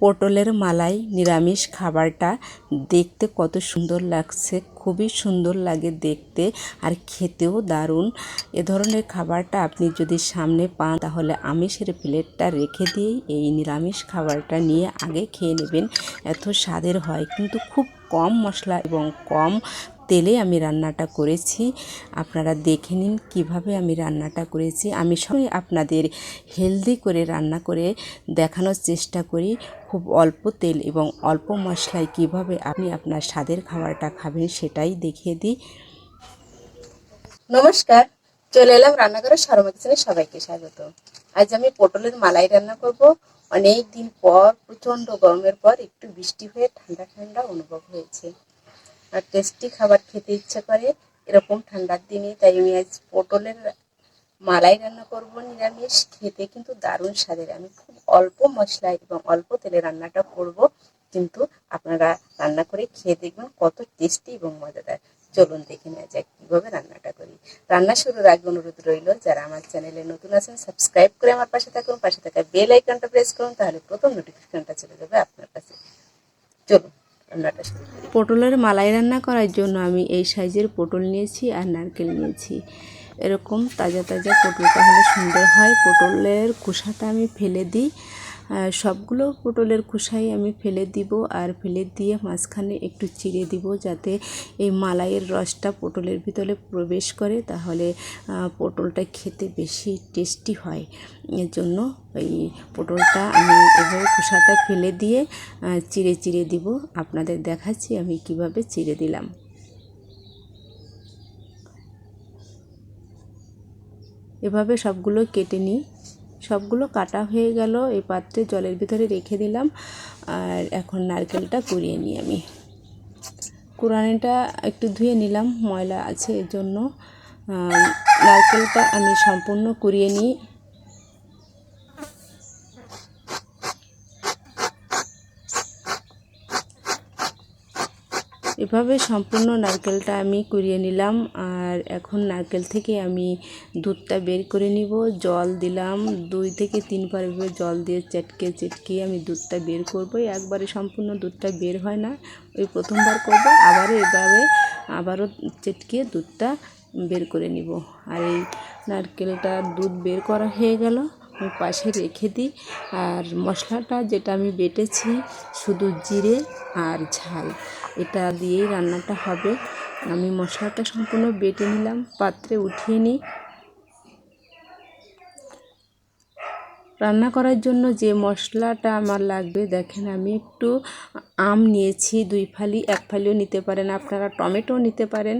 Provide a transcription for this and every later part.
পটলের মালাই, নিরামিষ খাবারটা দেখতে কত সুন্দর লাগছে, খুবই সুন্দর লাগে দেখতে আর খেতেও দারুণ। এ ধরনের খাবারটা আপনি যদি সামনে পান, তাহলে আমিষের প্লেটটা রেখে দিয়েই এই নিরামিষ খাবারটা নিয়ে আগে খেয়ে নেবেন। এত স্বাদের হয়, কিন্তু খুব কম মশলা এবং কম তেলে আমি রান্নাটা করেছি। আপনারা দেখে নিন কীভাবে আমি রান্নাটা করেছি। আমি সবাই আপনাদের হেলদি করে রান্না করে দেখানোর চেষ্টা করি। খুব অল্প তেল এবং অল্প মশলায় কীভাবে আপনি আপনার স্বাদের খাবারটা খাবেন সেটাই দেখিয়ে দিই। নমস্কার, চলে এলাম রান্নাঘরের সরমা সবাইকে স্বাগত। আজ আমি পটলের মালাই রান্না করব। অনেক দিন পর প্রচণ্ড গরমের পর একটু বৃষ্টি হয়ে ঠান্ডা ঠান্ডা অনুভব হয়েছে। আর টেস্টি খাবার খেতে ইচ্ছা করে, এরকম ঠান্ডার দিনে, তাই আমি আজ পটলের মালাই রান্না করব নিরামিষ। খেতে কিন্তু দারুণ স্বাদের। আমি খুব অল্প মশলায় এবং অল্প তেলে রান্নাটা করব। কিন্তু আপনারা রান্না করে খেয়ে দেখবেন কত টেস্টি এবং মজাদার। চলুন দেখে নেওয়া যাক কীভাবে রান্নাটা করি। রান্না শুরুর আগে অনুরোধ রইল, যারা আমার চ্যানেলে নতুন আছেন সাবস্ক্রাইব করে আমার পাশে থাকুন। পাশে থাকা বেল আইকনটা প্রেস করুন, তাহলে প্রথম নোটিফিকেশনটা চলে যাবে আপনার কাছে। চলুন। পটলের মালাই রান্না করার জন্য আমি এই সাইজের পটল নিয়েছি আর নারকেল নিয়েছি। এরকম তাজা তাজা পটলটা হলে সুন্দর হয়। পটলের খোসাটা আমি ফেলে দিই। সবগুলো পটলের খোসাই আমি ফেলে দিব আর ফেলে দিয়ে মাঝখানে একটু চিড়ে দিব যাতে এই মালাইয়ের রসটা পটলের ভিতরে প্রবেশ করে, তাহলে পটলটা খেতে বেশি টেস্টি হয়। এর জন্য এই পটলটা আমি এভাবে খোসাটা ফেলে দিয়ে চিড়ে চিড়ে দিব। আপনাদের দেখাচ্ছি আমি কীভাবে চিড়ে দিলাম। এভাবে সবগুলো কেটে নিই। সবগুলো কাটা হয়ে গেল, এই পাত্রে জলের ভিতরে রেখে দিলাম, আর এখন নারকেলটা কুড়িয়ে নিই আমি। কুড়ানিটা একটু ধুয়ে নিলাম, ময়লা আছে এর জন্য। নারকেলটা আমি সম্পূর্ণ কুড়িয়ে নিই। এভাবে সম্পূর্ণ নারকেলটা আমি কুড়িয়ে নিলাম আর এখন নারকেল থেকে আমি দুধটা বের করে নিব। জল দিলাম। দুই থেকে তিনবার জল দিয়ে চেটকে চেটকে আমি দুধটা বের করব। একবারে সম্পূর্ণ দুধটা বের হয় না। ওই প্রথমবার করব। আবারও এভাবে আবারও চেটকে দুধটা বের করে নিব। আর এই নারকেলটা দুধ বের করা হয়ে গেল। আমি পাশে রেখে দিই। আর মশলাটা যেটা আমি বেটেছি শুধু জিরে আর ঝাল। এটা দিয়েই রান্নাটা হবে। আমি মশলাটা সম্পূর্ণ বেটে নিলাম, পাত্রে উঠিয়ে নিই। রান্না করার জন্য যে মশলাটা আমার লাগবে, দেখেন আমি একটু আম নিয়েছি, দুই ফালি, এক ফালিও নিতে পারেন, আপনারা টমেটো নিতে পারেন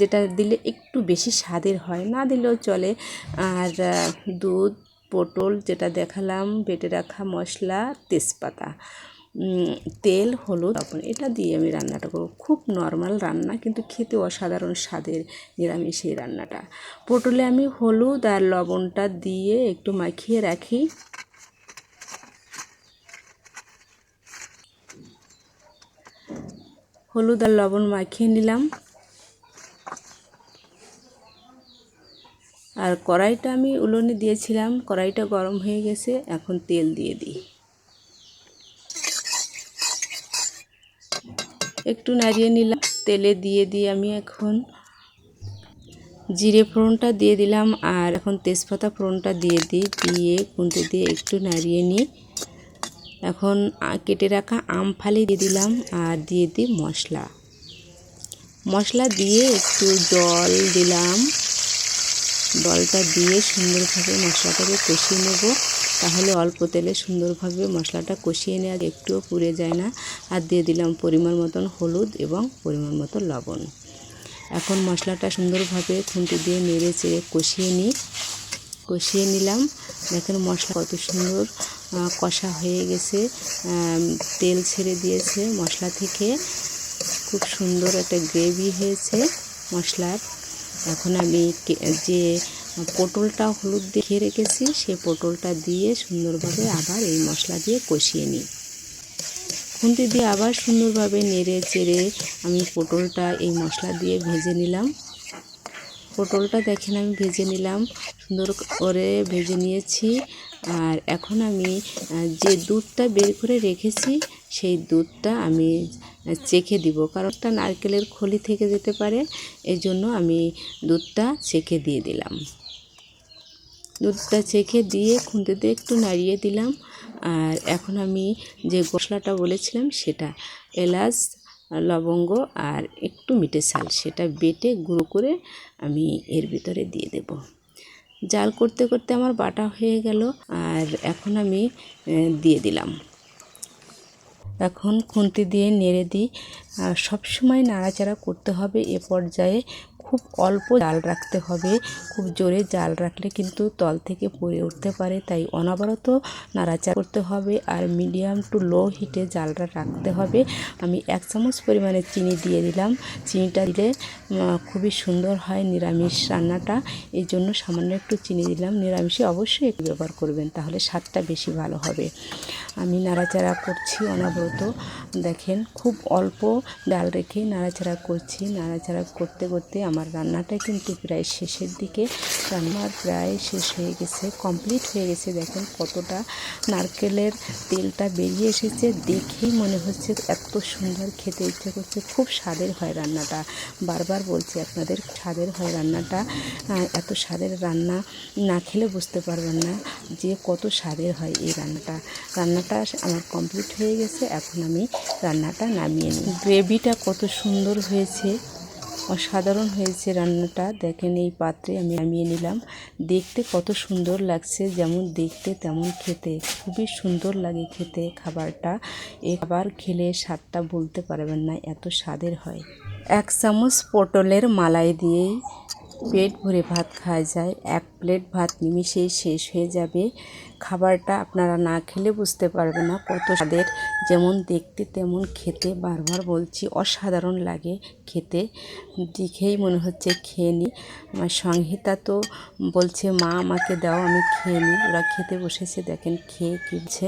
যেটা দিলে একটু বেশি স্বাদের হয়, না দিলেও চলে। আর দুধ, পটল যেটা দেখালাম, বেটে রাখা মশলা, তেজপাতা। তেল, হলুদ, লবণ, এটা দিয়ে আমি রান্নাটা করব। খুব নর্মাল রান্না, কিন্তু খেতে অসাধারণ স্বাদের নিরামিষ এই রান্নাটা। পটলে আমি হলুদ আর লবণটা দিয়ে একটু মাখিয়ে রাখি। হলুদ আর লবণ মাখিয়ে নিলাম। আর কড়াইটা আমি উলনে দিয়েছিলাম। কড়াইটা গরম হয়ে গেছে, এখন তেল দিয়ে দিই। একটু নাড়িয়ে নিলাম। তেলে দিয়ে দিয়ে আমি এখন জিরে ফোড়নটা দিয়ে দিলাম আর এখন তেজপাতা ফোড়নটা দিয়ে দিই, দিয়ে কুন্তে দিয়ে একটু নাড়িয়ে নিই। এখন কেটে রাখা আম ফালি দিয়ে দিলাম আর দিয়ে দিই মশলা। মশলা দিয়ে একটু জল দিলাম। জলটা দিয়ে সুন্দরভাবে মশলাটাকে কষিয়ে নেব। তাহলে অল্প তেলে সুন্দরভাবে মশলাটা কষিয়ে নেওয়া একটুও পুড়ে যায় না। আর দিয়ে দিলাম পরিমাণ মতন হলুদ এবং পরিমাণ মতো লবণ। এখন মশলাটা সুন্দরভাবে খুন্তি দিয়ে নেড়ে চেড়ে কষিয়ে নিই। কষিয়ে নিলাম। দেখেন মশলা কত সুন্দর কষা হয়ে গেছে। তেল ছেড়ে দিয়েছে মশলা থেকে। খুব সুন্দর একটা গ্রেভি হয়েছে মশলার। এখন আমি যে পটলটা হলুদ দিয়ে রেখেছি। সেই পটলটা দিয়ে সুন্দরভাবে আবার এই মশলা দিয়ে কষিয়ে নিই। খুন্তি দিয়ে আবার সুন্দরভাবে নেড়ে চেড়ে আমি পটলটা এই মশলা দিয়ে ভেজে নিলাম। পটলটা দেখেন আমি ভেজে নিলাম। সুন্দর করে ভেজে নিয়েছি। আর এখন আমি যে দুধটা বের করে রেখেছি, সেই দুধটা আমি চেখে দিব। কারণ একটা নারকেলের খলি থেকে যেতে পারে এই জন্য আমি দুধটা চেখে দিয়ে দিলাম। দুধটা চেখে দিয়ে খুন্তিতে একটু নাড়িয়ে দিলাম। আর এখন আমি যে মশলাটা বলেছিলাম সেটা এলাচ, লবঙ্গ আর একটু মিটে শাল সেটা বেটে গুঁড়ো করে আমি এর ভিতরে দিয়ে দেব। জাল করতে করতে আমার বাটা হয়ে গেল আর এখন আমি দিয়ে দিলাম। এখন খুন্তি দিয়ে নেড়ে দিই। সবসময় নাড়াচাড়া করতে হবে এ পর্যায়ে। খুব অল্প জাল রাখতে হবে। খুব জোরে জাল রাখলে কিন্তু তল থেকে পড়ে উঠতে পারে। তাই অনবরত নাড়াচাড়া করতে হবে আর মিডিয়াম টু লো হিটে জালটা রাখতে হবে। আমি এক চামচ পরিমাণে চিনি দিয়ে দিলাম। চিনিটা দিলে খুবই সুন্দর হয় নিরামিষ রান্নাটা। এই জন্য সামান্য একটু চিনি দিলাম। নিরামিষে অবশ্যই একটু ব্যবহার করবেন, তাহলে স্বাদটা বেশি ভালো হবে। আমি নাড়াচাড়া করছি অনবরত। দেখেন, খুব অল্প ডাল রেখে নাড়াচাড়া করছি। নাড়াচাড়া করতে করতে আমার রান্নাটা কিন্তু প্রায় শেষের দিকে। রান্নার প্রায় শেষ হয়ে গেছে কমপ্লিট হয়ে গেছে। দেখেন কতটা নারকেলের তেলটা বেরিয়ে এসেছে। দেখেই মনে হচ্ছে এত সুন্দর খেতে ইচ্ছে করছে। খুব স্বাদের হয় রান্নাটা। বারবার বলছি, আপনাদের স্বাদের হয় রান্নাটা। এত স্বাদের রান্না না খেলে বুঝতে পারবেন না যে কত স্বাদের হয় এই রান্নাটা। রান্নাটা আমার কমপ্লিট হয়ে গেছে। এখন আমি রান্নাটা নামিয়ে নিই। গ্রেভিটা কত সুন্দর হয়েছে। অসাধারণ হয়েছে রান্নাটা। দেখেন এই পাত্রে আমি নামিয়ে নিলাম। দেখতে কত সুন্দর লাগছে, যেমন দেখতে তেমন খেতে। খুবই সুন্দর লাগে খেতে খাবারটা। এ খাবার খেলে স্বাদটা বলতে পারবেন না, এত স্বাদের হয়। এক চামচ পটলের মালাই দিয়েই পেট ভরে ভাত খাওয়া যায়, এক প্লেট ভাত নিমিষেই শেষ হয়ে যাবে। খাবারটা আপনারা না খেলে বুঝতে পারবেন না কত স্বাদের। যেমন দেখতে তেমন খেতে বারবার বলছি অসাধারণ লাগে খেতে। দেখেই মনে হচ্ছে খেয়ে নিই আমার সংহিতা তো বলছে, মা, আমাকে দাও, আমি খেয়ে নিই ওরা খেতে বসেছে, দেখেন খেয়ে কিনছে